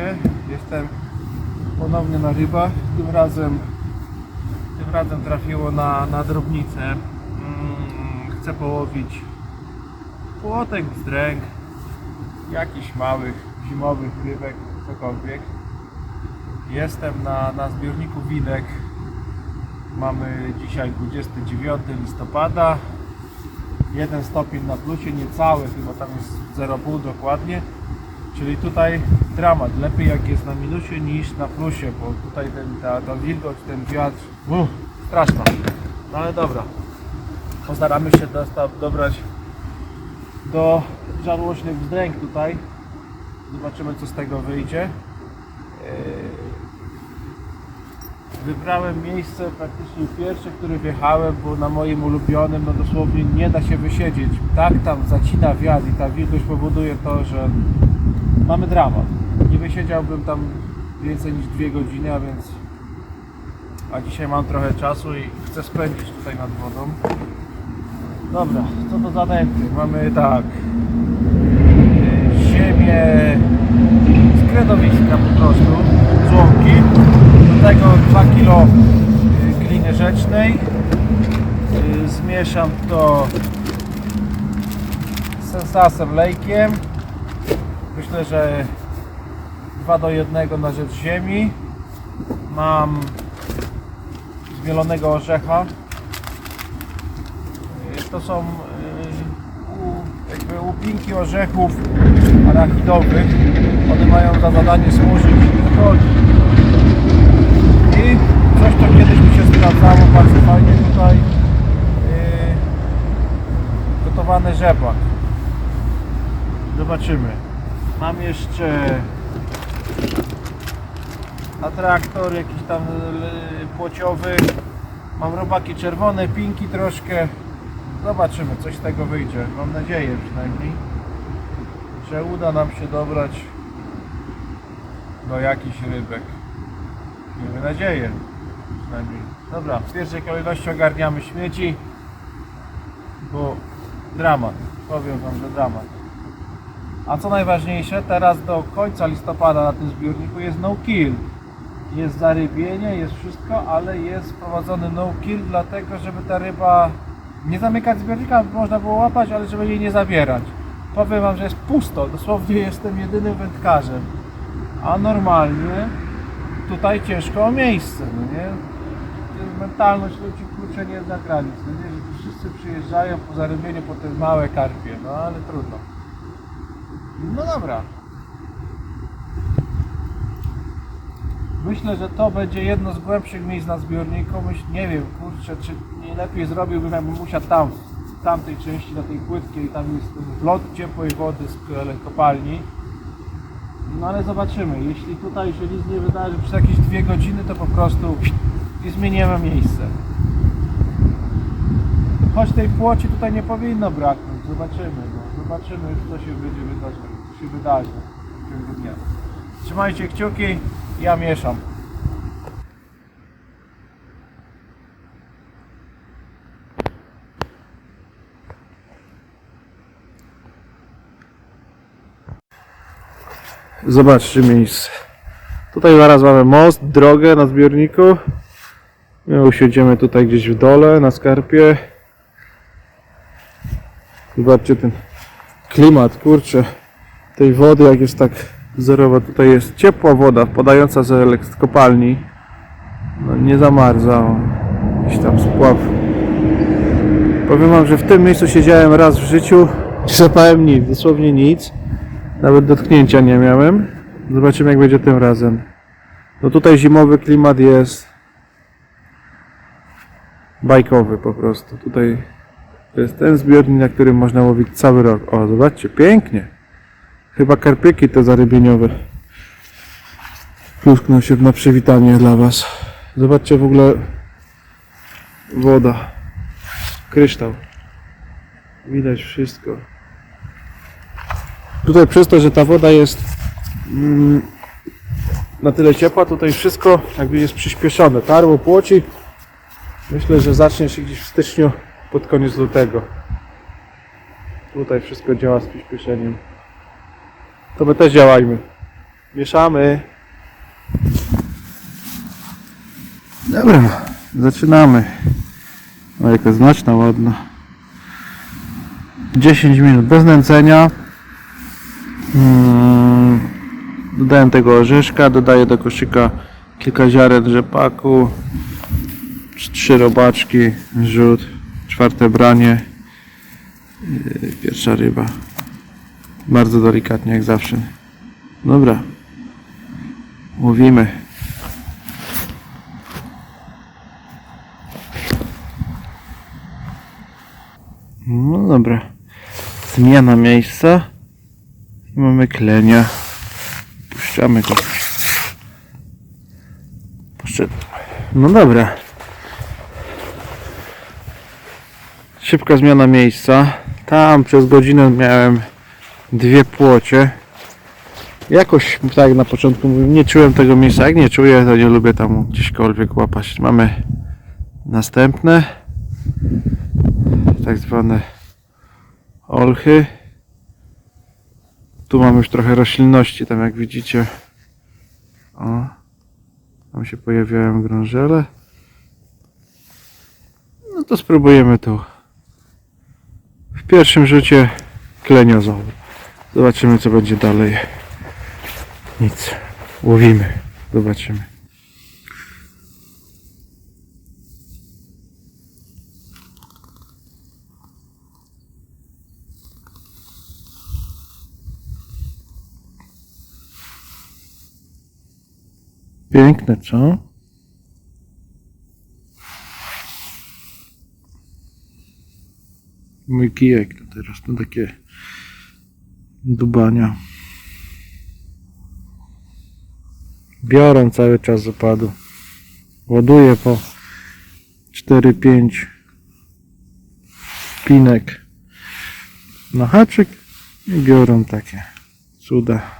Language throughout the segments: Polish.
Witajcie. Jestem ponownie na rybach. Tym razem, tym razem trafiło na, na drobnicę. Mm, chcę połowić płotek, zdręk, jakichś małych, zimowych rybek, cokolwiek. Jestem na, na zbiorniku winek. Mamy dzisiaj 29 listopada. Jeden stopień na plusie, niecały, chyba tam jest 0,5 dokładnie. Czyli tutaj dramat. Lepiej jak jest na minusie niż na plusie, bo tutaj ten, ta, ta wilgoć, ten wiatr, uff, straszna. No ale dobra. Postaramy się dosta- dobrać do żarłocznych wzdręk tutaj. Zobaczymy co z tego wyjdzie. Eee, Wybrałem miejsce praktycznie pierwsze, które wjechałem, bo na moim ulubionym no dosłownie nie da się wysiedzieć. Tak tam zacina wiatr i ta wilgoć powoduje to, że mamy dramat. Nie wysiedziałbym tam więcej niż dwie godziny, a więc a dzisiaj mam trochę czasu i chcę spędzić tutaj nad wodą. Dobra, co to za nęty? Mamy tak ziemię z kredowiska po prostu, z łąki. Do tego 2 kg y, gliny rzecznej. Y, Zmieszam to z sensasem lejkiem. Myślę, że 2 do 1 na rzecz ziemi. Mam zmielonego orzecha. Y, To są u- jakby łupinki orzechów arachidowych. One mają za zadanie służyć chodzi. I coś, co kiedyś mi się sprawdzało bardzo fajnie tutaj. Yy, gotowany rzepak. Zobaczymy. Mam jeszcze atraktor jakiś tam płociowy. Mam robaki czerwone, pinki troszkę. Zobaczymy, coś z tego wyjdzie. Mam nadzieję przynajmniej, że uda nam się dobrać do jakichś rybek. Miejmy nadzieję. Przynajmniej. Dobra, w pierwszej kolejności ogarniamy śmieci, bo dramat. Powiem Wam, że dramat. A co najważniejsze, teraz do końca listopada na tym zbiorniku jest no kill. Jest zarybienie, jest wszystko, ale jest wprowadzony no kill, dlatego żeby ta ryba nie zamykać zbiornika, można było łapać, ale żeby jej nie zabierać. Powiem Wam, że jest pusto, dosłownie jestem jedynym wędkarzem. A normalnie tutaj ciężko o miejsce, no nie? Jest mentalność ludzi kurczę nie zna granic, no nie? Że wszyscy przyjeżdżają po zarobieniu po te małe karpie, no ale trudno. No dobra. Myślę, że to będzie jedno z głębszych miejsc na zbiorniku. Myśl, nie wiem, kurczę, czy nie lepiej zrobiłbym, jakbym usiadł tam, w tamtej części, na tej płytkiej, tam jest wlot ciepłej wody z kopalni. No ale zobaczymy. Jeśli tutaj się nic nie wydarzy przez jakieś dwie godziny, to po prostu i zmieniamy miejsce. Choć tej płoci tutaj nie powinno braknąć. Zobaczymy. No. Zobaczymy, co się będzie wydarzyło. Się wydarzy w ciągu dnia. Trzymajcie kciuki. Ja mieszam. Zobaczcie miejsce. Tutaj zaraz mamy most, drogę na zbiorniku. My usiądziemy tutaj gdzieś w dole, na skarpie. Zobaczcie ten klimat, kurczę, tej wody, jak jest tak zerowa. Tutaj jest ciepła woda wpadająca z elek- z kopalni. No, nie zamarza. Jakiś tam spław. Powiem wam, że w tym miejscu siedziałem raz w życiu. Nie nic, dosłownie nic. Nawet dotknięcia nie miałem. Zobaczymy jak będzie tym razem. No tutaj zimowy klimat jest bajkowy po prostu. Tutaj to jest ten zbiornik, na którym można łowić cały rok. O, zobaczcie, pięknie. Chyba karpieki to zarybieniowe. Plusknął się na przywitanie dla Was. Zobaczcie w ogóle woda. Kryształ. Widać wszystko. Tutaj przez to, że ta woda jest mm, na tyle ciepła, tutaj wszystko jakby jest przyspieszone. Tarło, płoci. Myślę, że zacznie się gdzieś w styczniu pod koniec lutego. Tutaj wszystko działa z przyspieszeniem. To my też działajmy. Mieszamy. Dobra, zaczynamy. O, jaka znaczna, ładna. 10 minut bez nęcenia. Mm, dodałem tego orzeszka, dodaję do koszyka kilka ziaren rzepaku, tr- trzy robaczki, rzut, czwarte branie, yy, pierwsza ryba. Bardzo delikatnie jak zawsze. Dobra. Łowimy. No dobra. Zmiana miejsca. Mamy klenia. Puszczamy go. Poszedł. No dobra. Szybka zmiana miejsca. Tam przez godzinę miałem dwie płocie. Jakoś tak na początku mówiłem, nie czułem tego miejsca. Jak nie czuję, to nie lubię tam gdzieśkolwiek łapać. Mamy następne tak zwane olchy. Tu mamy już trochę roślinności, tam jak widzicie. O, tam się pojawiają grążele. No to spróbujemy tu. Pierwszym rzucie kleniozał. Zobaczymy co będzie dalej. Nic. Łowimy. Zobaczymy. Piękne, co? Mój kijek to teraz to takie dubania. Biorę cały czas z opadu. Ładuję po 4-5 pinek na haczyk i biorą takie cuda.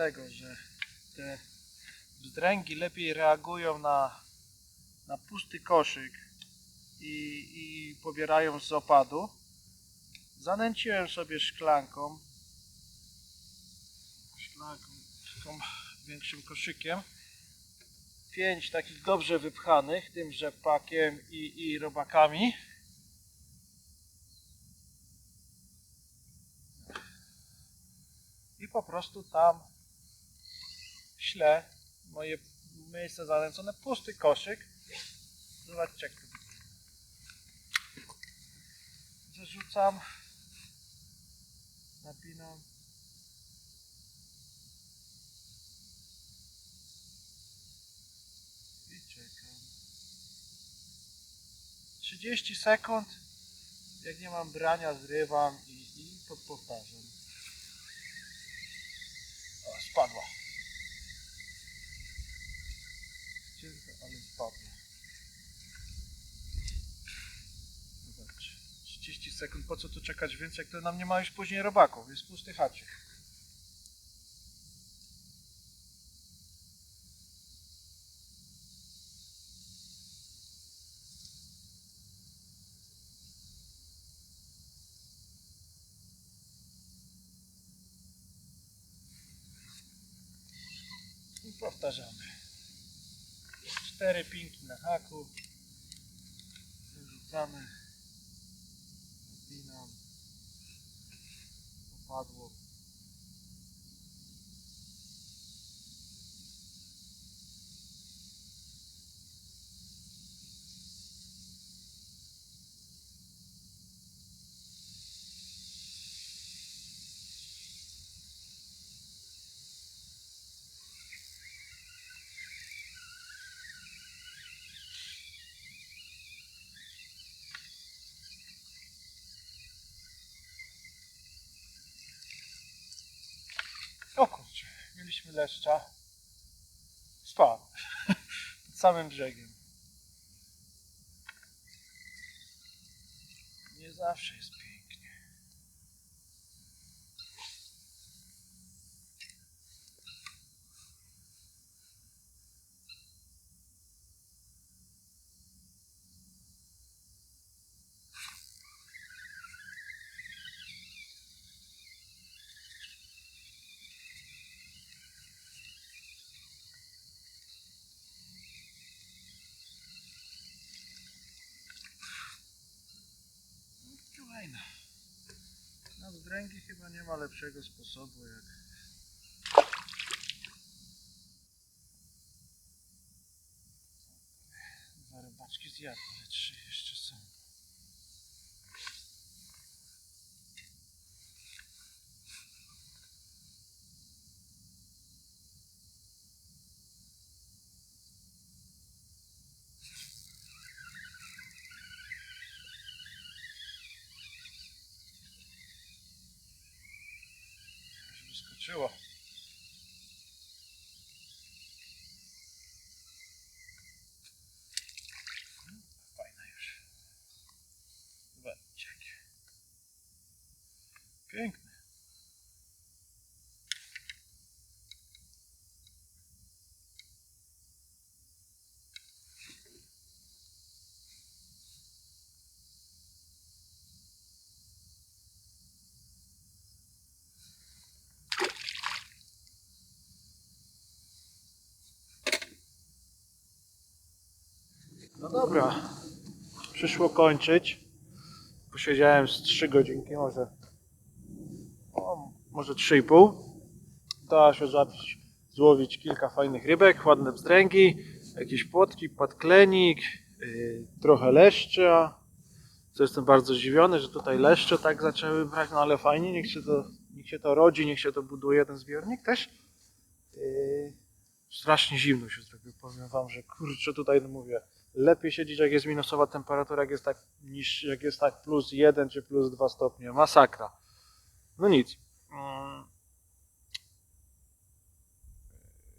Tego, że te bzdręgi lepiej reagują na, na pusty koszyk i, i pobierają z opadu, zanęciłem sobie szklanką, szklanką, taką większym koszykiem, pięć takich dobrze wypchanych, tym rzepakiem i, i robakami. I po prostu tam ślę moje miejsce zanęcone, pusty koszyk. Zobaczcie jak. Zarzucam, napinam. I czekam. 30 sekund. Jak nie mam brania, zrywam i, i to powtarzam. O, spadła. Spadła. Zobaczcie. 30 sekund, po co tu czekać więcej, jak to nam nie ma już później robaków. Jest pusty haczyk. Powtarzamy. Cztery pinki na haku. Wrzucamy. Napinam. Opadło. O kurczę, mieliśmy leszcza. Spadł. Pod samym brzegiem. Nie zawsze jest pięknie. Fajna. Na wzdręgi chyba nie ma lepszego sposobu jak dwa rybaczki zjadły, ale trzy jeszcze są. Już wyskoczyło. Mm, Fajna już. Zobaczcie jakie. Piękne. No dobra. Przyszło kończyć. Posiedziałem z 3 godzinki, może. O, może 3,5. Dało się złapić, złowić kilka fajnych rybek, ładne bzdręgi, jakieś płotki, płatklenik, yy, trochę leszcza. Co jestem bardzo zdziwiony, że tutaj leszcze tak zaczęły brać, no ale fajnie, niech się to, niech się to rodzi, niech się to buduje ten zbiornik też. Yy, strasznie zimno się zrobiło, powiem wam, że kurczę tutaj no mówię, lepiej siedzieć jak jest minusowa temperatura, jak jest tak niż jak jest tak plus 1 czy plus 2 stopnie, masakra. No nic. Mm.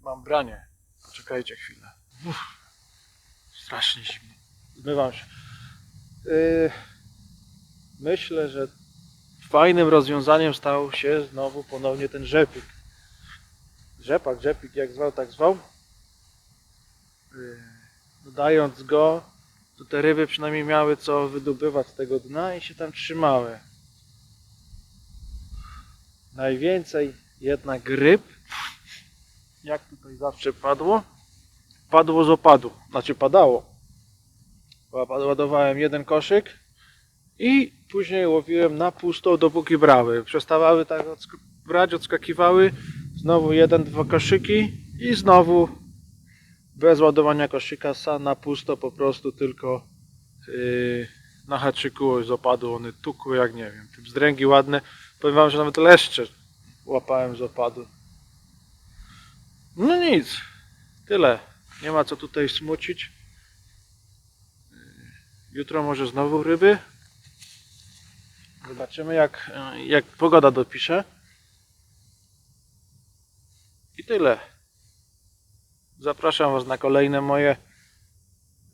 Mam branie. Czekajcie chwilę. Uff. Strasznie zimno. Zmywam się. Yy, myślę, że fajnym rozwiązaniem stał się znowu ponownie ten rzepik. Rzepak, rzepik, jak zwał, tak zwał. Yy, dodając go, to te ryby przynajmniej miały co wydobywać z tego dna i się tam trzymały. Najwięcej jednak ryb, jak tutaj zawsze padło, padło z opadu, znaczy padało. Ładowałem jeden koszyk i później łowiłem na pusto, dopóki brały. Przestawały tak brać, odskakiwały, znowu jeden, dwa koszyki i znowu bez ładowania koszyka, na pusto po prostu tylko yy, na haczyku z opadu one tukły jak nie wiem. Te bzdręgi ładne. Powiem wam, że nawet leszcze łapałem z opadu. No nic. Tyle. Nie ma co tutaj smucić. Yy, Jutro może znowu ryby. Zobaczymy jak, yy, jak pogoda dopisze. I tyle. Zapraszam Was na kolejne moje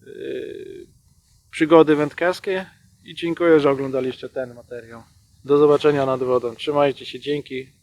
yy, przygody wędkarskie i dziękuję, że oglądaliście ten materiał. Do zobaczenia nad wodą. Trzymajcie się, dzięki.